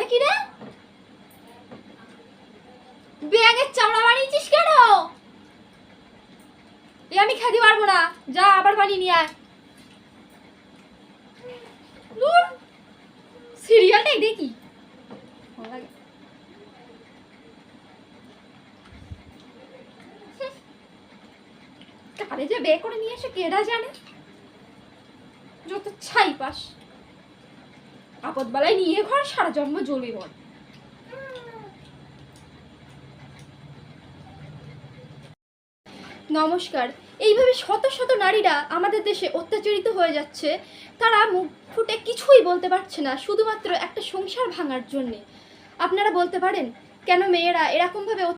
নাকি রে? ব্যাগের চামড়া বানিয়েছিস কেন? এ আমি খেতে পারব না। যা, আবার বানিয়ে নিয়ে আয়। দূর সিরিয়ালটাই দেখি। কারে যে বে করে নিয়ে এসে কেডা জানে? যত ছাই পাস। আপদ বেলায় নিয়ে ঘর সারা জন্ম জ্বলে বল নমস্কার। এইভাবে শত শত নারীরা আমাদের দেশে অত্যাচারিত হয়ে যাচ্ছে, তারা মুখ ফুটে কিছুই বলতে পারছে না, শুধুমাত্র একটা সংসার ভাঙার জন্যে। আপনারা বলতে পারেন, কেন মেয়েরা এরকমভাবে